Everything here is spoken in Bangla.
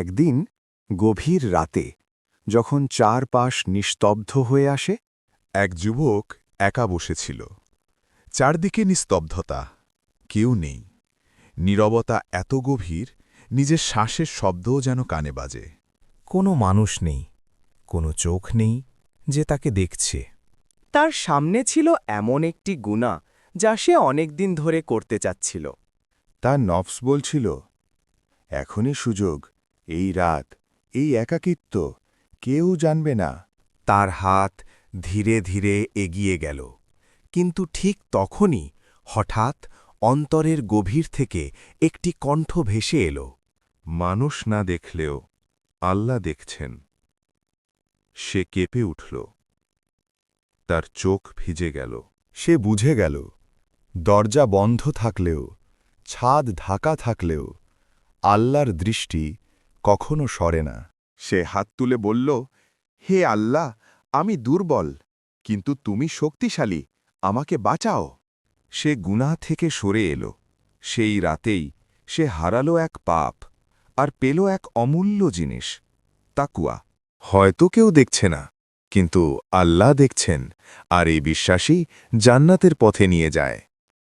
একদিন, গভীর রাতে, যখন চারপাশ নিস্তব্ধ হয়ে আসে, এক যুবক একা বসেছিল। চারদিকে নিস্তব্ধতা, কেউ নেই। নীরবতা এত গভীর, নিজের শ্বাসের শব্দও যেন কানে বাজে। কোনো মানুষ নেই, কোনো চোখ নেই যে তাকে দেখছে। তার সামনে ছিল এমন একটি গুণা, যা সে অনেকদিন ধরে করতে চাচ্ছিল। তার নফস বলছিল, এখনই সুযোগ এই রাত এই একাকিত্ব কেউ জানবে না। তার হাত ধীরে ধীরে এগিয়ে গেল। কিন্তু ঠিক তখনই হঠাৎ অন্তরের গভীর থেকে একটি কণ্ঠ ভেসে এলো। মানুষ না দেখলেও আল্লাহ দেখছেন। সে কেঁপে উঠল। তার চোখ ভিজে গেল। সে বুঝে গেল। দরজা বন্ধ থাকলেও ছাদ ঢাকা থাকলেও আল্লাহর দৃষ্টি কখনো সরে না। সে হাত তুলে বলল, হে আল্লাহ, আমি দুর্বল, কিন্তু তুমি শক্তিশালী, আমাকে বাঁচাও। সে গুনাহ থেকে সরে এলো। সেই রাতেই সে হারালো এক পাপ আর পেল এক অমূল্য জিনিস, তাকুয়া। হয়তো কেউ দেখছে না, কিন্তু আল্লাহ দেখছেন আর এই বিশ্বাসই জান্নাতের পথে নিয়ে যায়।